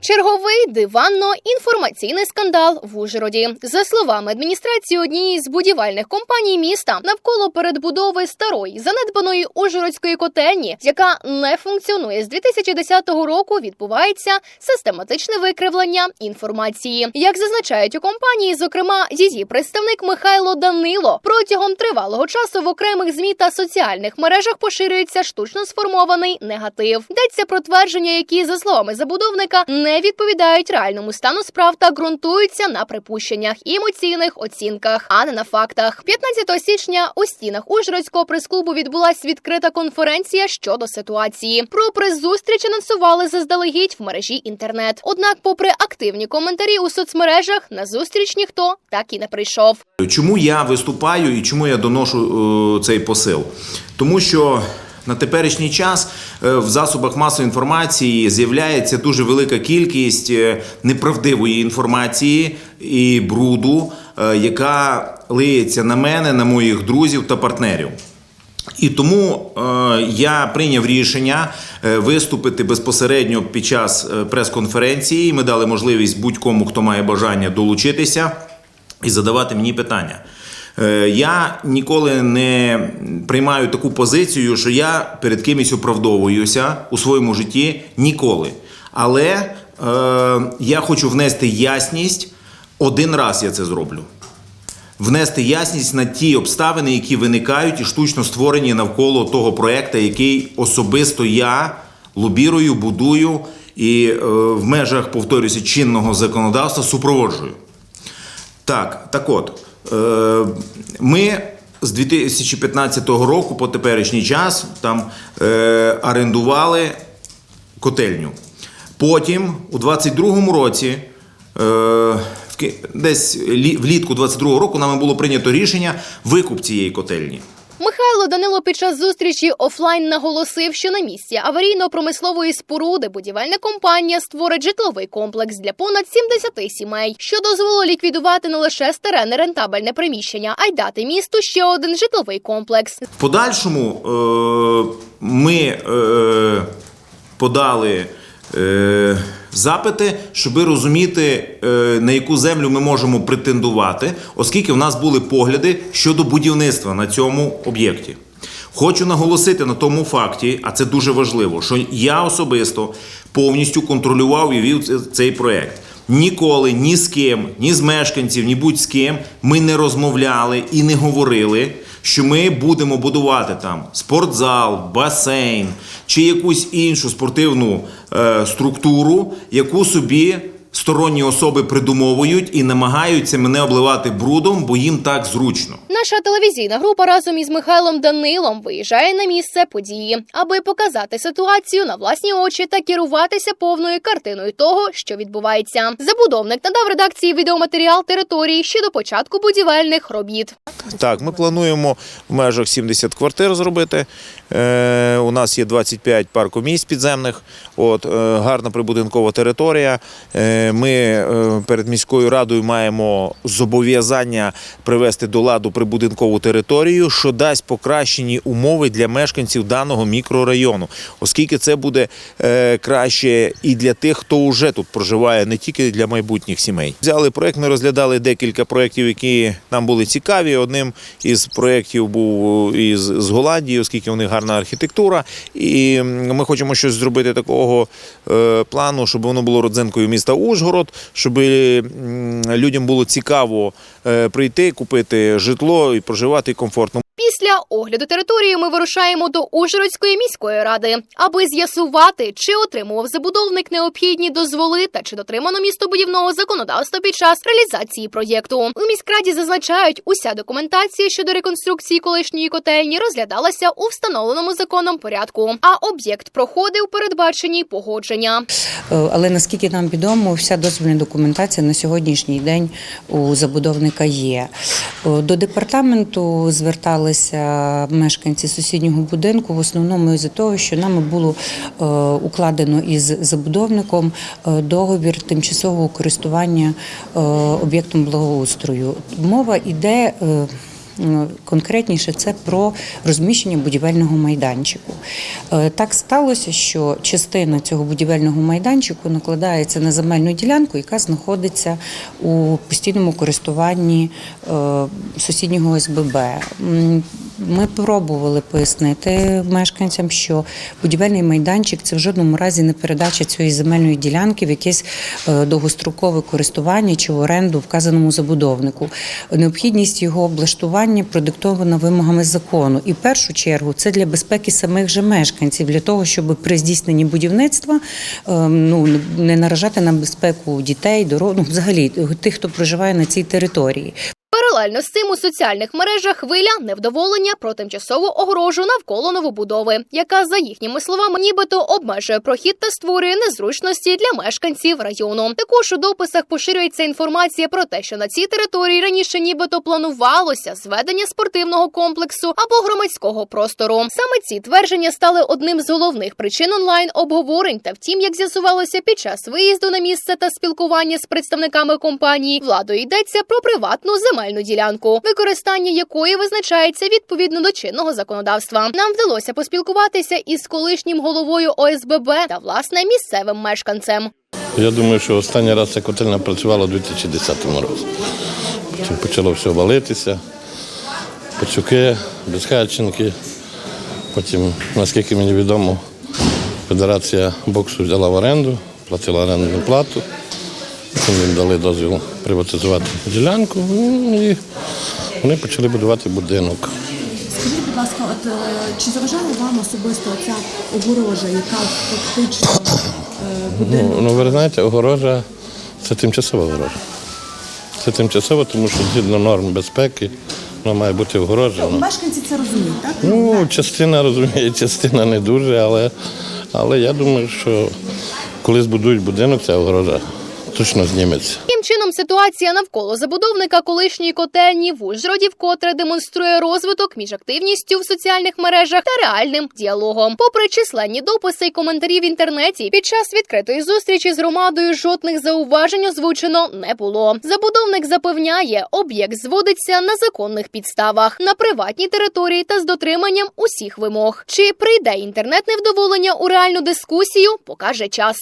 Черговий диванно-інформаційний скандал в Ужгороді. За словами адміністрації однієї з будівельних компаній міста, навколо передбудови старої занедбаної Ужгородської котельні, яка не функціонує з 2010 року, відбувається систематичне викривлення інформації. Як зазначають у компанії, зокрема її представник Михайло Данило, протягом тривалого часу в окремих змі та соціальних мережах поширюється штучно сформований негатив. Йдеться про твердження, які за словами забудовника не відповідають реальному стану справ та ґрунтуються на припущеннях і емоційних оцінках, а не на фактах. 15 січня у стінах Ужгородського прес-клубу відбулася відкрита конференція щодо ситуації. Про прес-зустріч анонсували заздалегідь в мережі інтернет. Однак, попри активні коментарі у соцмережах, на зустріч ніхто так і не прийшов. Чому я виступаю і чому я доношу е, цей посил? Тому що на теперішній час е, в засобах масової інформації з'являється дуже велика кількість е, неправдивої інформації і бруду, е, яка лиється на мене, на моїх друзів та партнерів. І тому я прийняв рішення виступити безпосередньо під час прес-конференції. Ми дали можливість будь-кому, хто має бажання долучитися і задавати мені питання. Е, Я ніколи не приймаю таку позицію, що я перед кимось оправдовуюся у своєму житті ніколи. Але е, я хочу внести ясність. Один раз я це зроблю внести ясність на ті обставини, які виникають і штучно створені навколо того проекту, який особисто я лобірую, будую і е, в межах, повторюся, чинного законодавства супроводжую. Так, так от, ми з 2015 року по теперішній час там е, орендували котельню. Потім, у 22-му році, е, десь влітку 22-го року, нами було прийнято рішення викуп цієї котельні. Михайло Данило під час зустрічі офлайн наголосив, що на місці аварійно-промислової споруди будівельна компанія створить житловий комплекс для понад 70 сімей, що дозволило ліквідувати не лише старе нерентабельне приміщення, а й дати місту ще один житловий комплекс. В подальшому е, ми е, подали е, запити, щоб розуміти, е, на яку землю ми можемо претендувати, оскільки в нас були погляди щодо будівництва на цьому об'єкті. Хочу наголосити на тому факті, а це дуже важливо, що я особисто повністю контролював і вів цей проект. Ніколи ні з ким, ні з мешканців, ні будь з ким ми не розмовляли і не говорили, що ми будемо будувати там спортзал, басейн чи якусь іншу спортивну е, структуру, яку собі сторонні особи придумовують і намагаються мене обливати брудом, бо їм так зручно. Наша телевізійна група разом із Михайлом Данилом виїжджає на місце події, аби показати ситуацію на власні очі та керуватися повною картиною того, що відбувається. Забудовник надав редакції відеоматеріал території ще до початку будівельних робіт. Так, ми плануємо в межах 70 квартир зробити. Е, у нас є 25 паркомісць підземних. От, е, гарна прибудинкова територія. Е, ми перед міською радою маємо зобов'язання привести до ладу прибудинкову територію, що дасть покращені умови для мешканців даного мікрорайону, оскільки це буде е, краще і для тих, хто вже тут проживає, не тільки для майбутніх сімей. Взяли проект, ми розглядали декілька проєктів, які нам були цікаві. Одним із проєктів був із з Голландії, оскільки у них гарна архітектура. І ми хочемо щось зробити такого е, плану, щоб воно було родзинкою міста Ужгород, щоб людям було цікаво е, прийти, купити житло і проживати комфортно. Після огляду території ми вирушаємо до Ужгородської міської ради, аби з'ясувати, чи отримував забудовник необхідні дозволи та чи дотримано містобудівного законодавства під час реалізації проєкту. У міськраді зазначають, уся документація щодо реконструкції колишньої котельні розглядалася у встановленому законом порядку, а об'єкт проходив передбачені погодження. Е, Але наскільки нам відомо, вся дозвільна документація на сьогоднішній день у забудовника є. Е, До департаменту зверталися мешканці сусіднього будинку в основному із-за того, що нами було е, укладено із забудовником е, договір тимчасового користування е, об'єктом благоустрою. Мова йде. М, Конкретніше це про розміщення будівельного майданчику. Е, Так сталося, що частина цього будівельного майданчику накладається на земельну ділянку, яка знаходиться у постійному користуванні е, сусіднього СББ. Ми пробували пояснити мешканцям, що будівельний майданчик це в жодному разі не передача цієї земельної ділянки в якесь е, довгострокове користування чи в оренду вказаному забудовнику. Необхідність його облаштування продиктована вимогами закону. І в першу чергу це для безпеки самих же мешканців, для того, щоб при здійсненні будівництва е, ну, не наражати на безпеку дітей, дорог, ну, взагалі тих, хто проживає на цій території. Паралельно з цим у соціальних мережах хвиля невдоволення про тимчасову огорожу навколо новобудови, яка за їхніми словами нібито обмежує прохід та створює незручності для мешканців району. Також у дописах поширюється інформація про те, що на цій території раніше нібито планувалося зведення спортивного комплексу або громадського простору. Саме ці твердження стали одним з головних причин онлайн обговорень. Та втім, як з'ясувалося під час виїзду на місце та спілкування з представниками компанії, владою йдеться про приватну земельну ділянку, використання якої визначається відповідно до чинного законодавства. Нам вдалося поспілкуватися із колишнім головою ОСББ та власне місцевим мешканцем. Я думаю, що останній раз ця котельня працювала у 2010 році. Потім почало все валитися, пацюки, безхатченки. Потім, наскільки мені відомо, Федерація боксу взяла в оренду, платила орендну плату. Потім їм дали дозвіл приватизувати ділянку ну, і вони почали будувати будинок. Скажіть, будь ласка, от е, чи заважала вам особисто ця огорожа, яка фактично е, будинок? Ну, ну ви знаєте, огорожа це тимчасова огорожа. Це тимчасово, тому що згідно норм безпеки вона має бути огорожена. Мешканці це розуміють, так? Ну, частина розуміє, частина не дуже, але, але я думаю, що коли збудують будинок, ця огорожа точно зніметься. Таким чином, ситуація навколо забудовника колишньої котельні в Ужгороді вкотре демонструє розвиток між активністю в соціальних мережах та реальним діалогом. Попри численні дописи й коментарі в інтернеті, під час відкритої зустрічі з громадою жодних зауважень озвучено не було. Забудовник запевняє, об'єкт зводиться на законних підставах на приватній території та з дотриманням усіх вимог. Чи прийде інтернет невдоволення у реальну дискусію, покаже час.